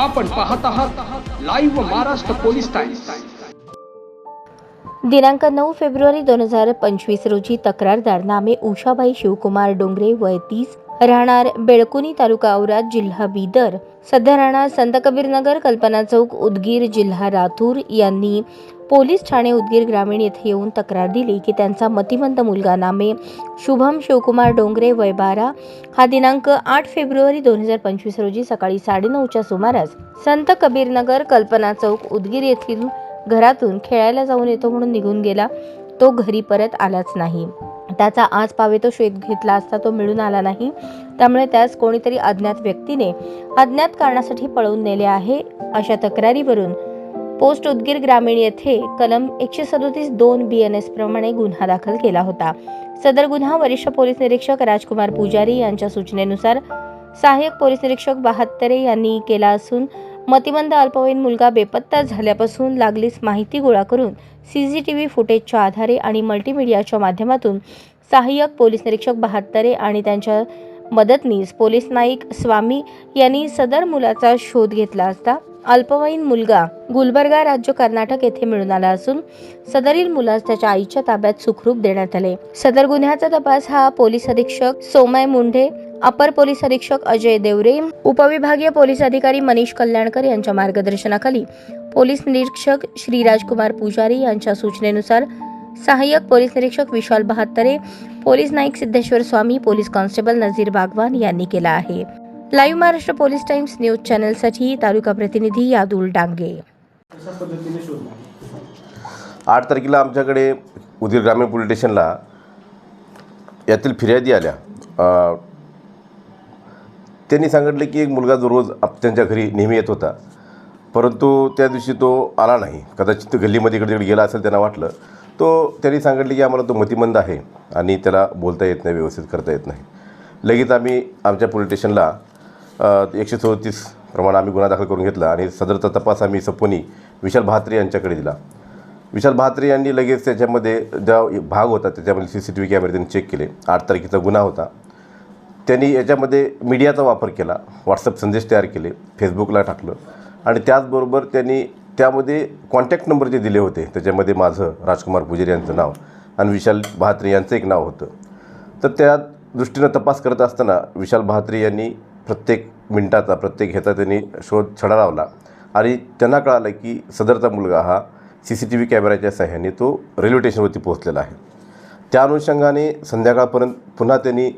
आपण पाहत आहात लाईव्ह महाराष्ट्र पोलीस टाइम्स दिनांक नऊ फेब्रुवारी दोन हजार पंचवीस रोजी तक्रारदार नामे उषाबाई शिवकुमार डोंगरे वय तीस राहणार बेळकुनी तालुका औरात जिल्हा बिदर. सध्या राहणार संत कबीरनगर कल्पना चौक उदगीर जिल्हा राथूर यांनी पोलीस ठाणे उदगीर ग्रामीण येथे येऊन तक्रार दिली की त्यांचा मतिमंद मुलगा नामे शुभम शिवकुमार डोंगरे वय बारा. हा दिनांक आठ फेब्रुवारी दोन हजार पंचवीस रोजी सकाळी साडेनऊच्या सुमारास संत कबीरनगर कल्पना चौक उदगीर येथील घरातून खेळायला जाऊन येतो म्हणून निघून गेला. तो घरी परत आलाच नाही. त्याचा आज पावे तो शोध घेतला असता तो मिळून आला नाही. त्यामुळे त्यास कोणीतरी अज्ञात व्यक्तीने अज्ञात कारणासाठी पळवून नेले आहे अशा तक्रारीवरून पोस्ट उदगीर ग्रामीण येथे कलम एकशे सदोतीस दोन बी एन एस प्रमाणे गुन्हा दाखल केला होता. सदर गुन्हा वरिष्ठ पोलीस निरीक्षक राजकुमार पुजारी यांच्या सूचनेनुसार सहाय्यक पोलीस निरीक्षक बहात्तरे यांनी केला असून मतिमंद अल्पवयीन मुलगा बेपत्ता झाल्यापासून लागलीच माहिती गोळा करून सीसीटीव्ही फुटेजच्या आधारे आणि मल्टीमीडियाच्या माध्यमातून सहाय्यक पोलीस निरीक्षक बहात्तरे आणि त्यांच्या मदतनीस पोलीस नाईक स्वामी यांनी सदर मुलाचा शोध घेतला असता अल्पवयीन मुलगा गुलबर्गा राज्य कर्नाटक येथे मिळून आला असून सदरील मुलास त्याच्या आईच्या ताब्यात सुखरूप देण्यात आले. सदर गुन्ह्याचा तपास हा पोलीस अधीक्षक सोमय मुंढे अपर पोलीस अधीक्षक अजय देवरे उपविभागीय पोलीस अधिकारी मनीष कल्याणकर यांच्या मार्गदर्शनाखाली पोलीस निरीक्षक श्री राजकुमार पुजारी यांच्या सूचनेनुसार सहाय्यक पोलीस निरीक्षक Vishal Bahattare police Naik Siddheshwar Swami police constable Nazir Bagwan यांनी केला आहे. Live Maharashtra police times news चॅनलसाठी तालुका प्रतिनिधी यादुल डांगे? आठ तारखेला आमच्याकडे उदगीर ग्रामीण पोलीस स्टेशनला यातील फिर्यादी आल्या. त्यांनी सांगितलं की एक मुलगा जो रोज आप त्यांच्या घरी नेहमी येत होता. परंतु त्या दिवशी तो आला नाही. कदाचित गल्लीमध्ये इकडे तिकडे गेला असेल त्यांना वाटलं. तो त्यांनी सांगितलं की आम्हाला तो मतिमंद आहे आणि त्याला बोलता येत नाही व्यवस्थित करता येत नाही. लगेच आम्ही आमच्या पोलीस स्टेशनला एकशे चौतीस प्रमाणे आम्ही गुन्हा दाखल करून घेतला आणि सदरचा तपास आम्ही सपोनी विशाल भात्रे यांच्याकडे दिला. विशाल भात्रे यांनी लगेच त्याच्यामध्ये ज्या भाग होता त्याच्यामध्ये सी सी टी व्ही कॅमेरे त्यांनी चेक केले. आठ तारखेचा गुन्हा होता. त्यांनी याच्यामध्ये मीडियाचा वापर केला. व्हॉट्सअप संदेश तयार केले. फेसबुकला टाकलं. आणि त्याचबरोबर त्यांनी त्यामध्ये कॉन्टॅक्ट नंबर जे दिले होते त्याच्यामध्ये माझं राजकुमार पुजारी यांचं नाव आणि विशाल भात्रे यांचं एक नाव होतं. तर त्या दृष्टीनं तपास करत असताना विशाल भात्रे यांनी प्रत्येक मिनटाचा प्रत्येक ह्याचा त्यांनी शोध छडा लावला आणि त्यांना कळालं की सदरचा मुलगा हा सी सी टी व्ही कॅमेऱ्याच्या सहाय्याने तो रेल्वे स्टेशनवरती पोहोचलेला आहे. त्या अनुषंगाने संध्याकाळपर्यंत पुन्हा त्यांनी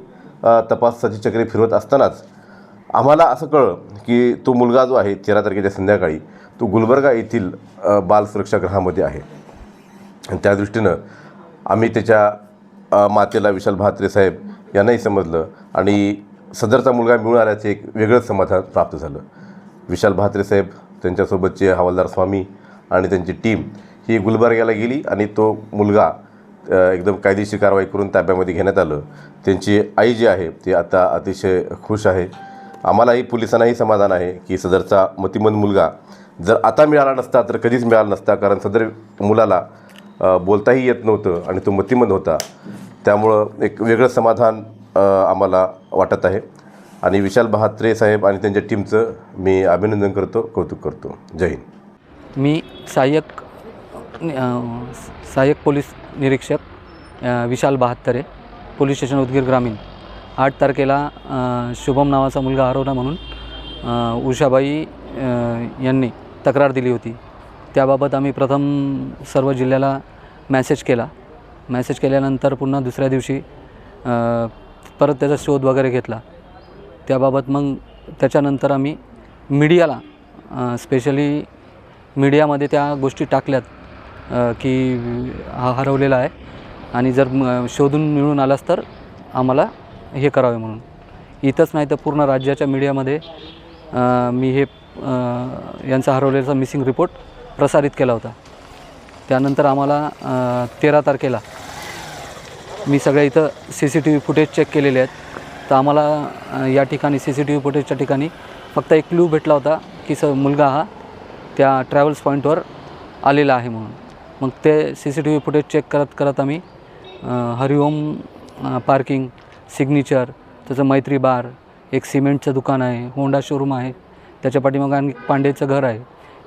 तपासाची चक्री फिरवत असतानाच आम्हाला असं कळलं की तो मुलगा जो आहे तेरा तारखेच्या संध्याकाळी तो गुलबर्गा येथील बाल बाल सुरक्षागृहामध्ये आहे. आणि त्या दृष्टीनं आम्ही त्याच्या मातेला विशाल भात्रे साहेब यांनाही समजलं आणि सदरचा मुलगा मिळून आल्याचं एक वेगळंच समाधान प्राप्त झालं. विशाल भात्रे साहेब त्यांच्यासोबतचे हवालदार स्वामी आणि त्यांची टीम ही गुलबर्ग्याला गेली आणि तो मुलगा एकदम कायदेशीर कारवाई करून ताब्यामध्ये घेण्यात आलं. त्यांची आई जी आहे ती आता अतिशय खुश आहे. आम्हालाही पोलिसांनाही समाधान आहे की सदरचा मतिमंद मुलगा जर आता मिळाला नसता तर कधीच मिळाला नसता कारण सदर मुलाला बोलताही येत नव्हतं आणि तो मतिमंद होता. त्यामुळं एक वेगळं समाधान आम्हाला वाटत आहे. आणि विशाल बहात्रे साहेब आणि त्यांच्या टीमचं मी अभिनंदन करतो कौतुक करतो. जय हिंद. मी सहाय्यक सहाय्यक पोलीस निरीक्षक विशाल बहात्तरे पोलीस स्टेशन उदगीर ग्रामीण. आठ तारखेला शुभम नावाचा मुलगा हरवला म्हणून उषाबाई यांनी तक्रार दिली होती. त्याबाबत आम्ही प्रथम सर्व जिल्ह्याला मॅसेज केला. मॅसेज केल्यानंतर पुन्हा दुसऱ्या दिवशी परत त्याचा शोध वगैरे घेतला. त्याबाबत मग त्याच्यानंतर आम्ही मीडियाला स्पेशली मीडियामध्ये त्या गोष्टी टाकल्यात की हा हरवलेला आहे. आणि जर शोधून मिळून आलास तर आम्हाला हे करावे म्हणून. इथंच नाही तर पूर्ण राज्याच्या मीडियामध्ये मी हे यांचा हरवलेला मिसिंग रिपोर्ट प्रसारित केला होता. त्यानंतर आम्हाला तेरा तारखेला मी सगळ्या इथं C C T V footage check केलेले आहेत. तर आम्हाला या ठिकाणी सी सी टी व्ही फुटेजच्या ठिकाणी फक्त एक क्ल्यू भेटला होता की स मुलगा हा त्या ट्रॅव्हल्स पॉईंटवर आलेला आहे म्हणून. मग ते C C T V footage check करत करत आम्ही हरिओम पार्किंग सिग्नेचर त्याचं मैत्री बार एक सिमेंटचं दुकान आहे होंडा शोरूम आहे त्याच्या पाठीमागं आणि पांडेचं घर आहे.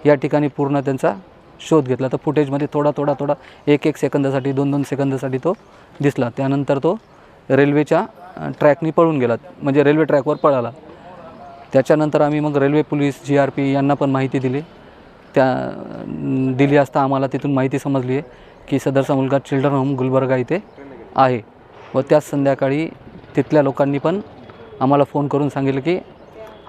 या ठिकाणी पूर्ण त्यांचा शोध घेतला. तर फुटेजमध्ये थोडा थोडा थोडा एक एक सेकंदासाठी दोन दोन सेकंदासाठी तो दिसला. त्यानंतर तो रेल्वेच्या ट्रॅकनी पळून गेला. म्हणजे रेल्वे ट्रॅकवर पळाला. त्याच्यानंतर आम्ही मग railway police G R P यांना पण माहिती दिली. त्या दिली असता आम्हाला तिथून माहिती समजली आहे की सदरचा मुलगा चिल्ड्रन होम गुलबर्गा इथे आहे. व त्याच संध्याकाळी तिथल्या लोकांनी पण आम्हाला फोन करून सांगितलं की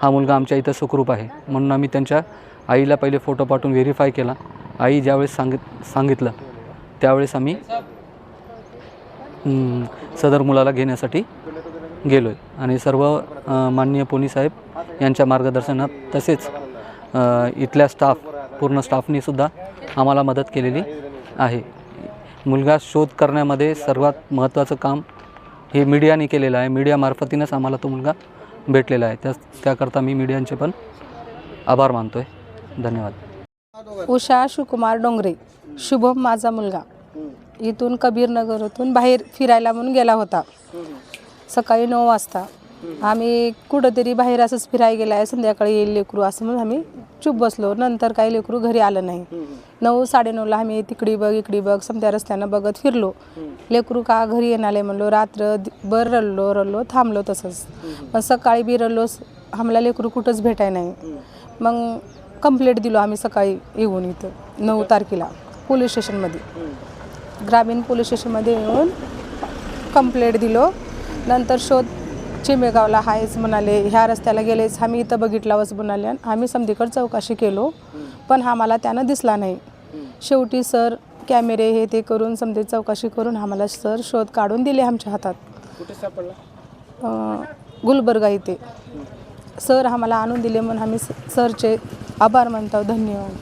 हा मुलगा आमच्या इथं सुखरूप आहे. म्हणून आम्ही त्यांच्या आईला पहिले फोटो पाठवून व्हेरीफाय केला. आई ज्यावेळेस सांगित सांगितलं त्यावेळेस आम्ही सदर मुलाला घेण्यासाठी गेलो आहे आणि सर्व माननीय पोलीस साहेब यांच्या मार्गदर्शनात तसेच इथल्या स्टाफ पूर्ण स्टाफनी सुद्धा आम्हाला मदत केलेली आहे. मुलगा शोध करण्यामध्ये सर्वात महत्त्वाचं काम हे मीडियाने केलेलं आहे. मीडियामार्फतीनंच आम्हाला तो मुलगा भेटलेला आहे. त्या त्याकरता मी मीडियांचे पण आभार मानतो आहे धन्यवाद. उषा शिवकुमार डोंगरे शुभम माझा मुलगा. इथून कबीरनगरतून बाहेर फिरायला म्हणून गेला होता. सकाळी नऊ वाजता. आम्ही कुठंतरी बाहेर असंच फिरायला गेला आहे. संध्याकाळी येईल लेकरू असं म्हणून आम्ही चूप बसलो. नंतर काही लेकरू घरी आलं नाही. नऊ साडेनऊला आम्ही तिकडी बघ इकडी बघ समजा रस्त्यानं बघत फिरलो. लेकरू का घरी येणारे म्हणलो रात्र बर रडलो रडलो थांबलो तसंच. पण सकाळी बी रडलो आम्हाला लेकरू कुठंच भेटाय नाही. मग कंप्लेंट दिलो आम्ही सकाळी येऊन इथं नऊ तारखेला पोलीस स्टेशनमध्ये. ग्रामीण पोलीस स्टेशनमध्ये येऊन कंप्लेंट दिलो. नंतर शोध चिमेगावला आहेच म्हणाले ह्या रस्त्याला गेलेच आम्ही इथं बघितलावच म्हणाले आम्ही समधीकडे चौकशी केलो पण आम्हाला त्यानं दिसला नाही. शेवटी सर कॅमेरे हे ते करून समजे चौकशी करून आम्हाला सर शोध काढून दिले आमच्या हातात. कुठे सापडला? गुलबर्गा इथे. सर आम्हाला आणून दिले म्हणून आम्ही स- सरचे आभार मानतो धन्यवाद.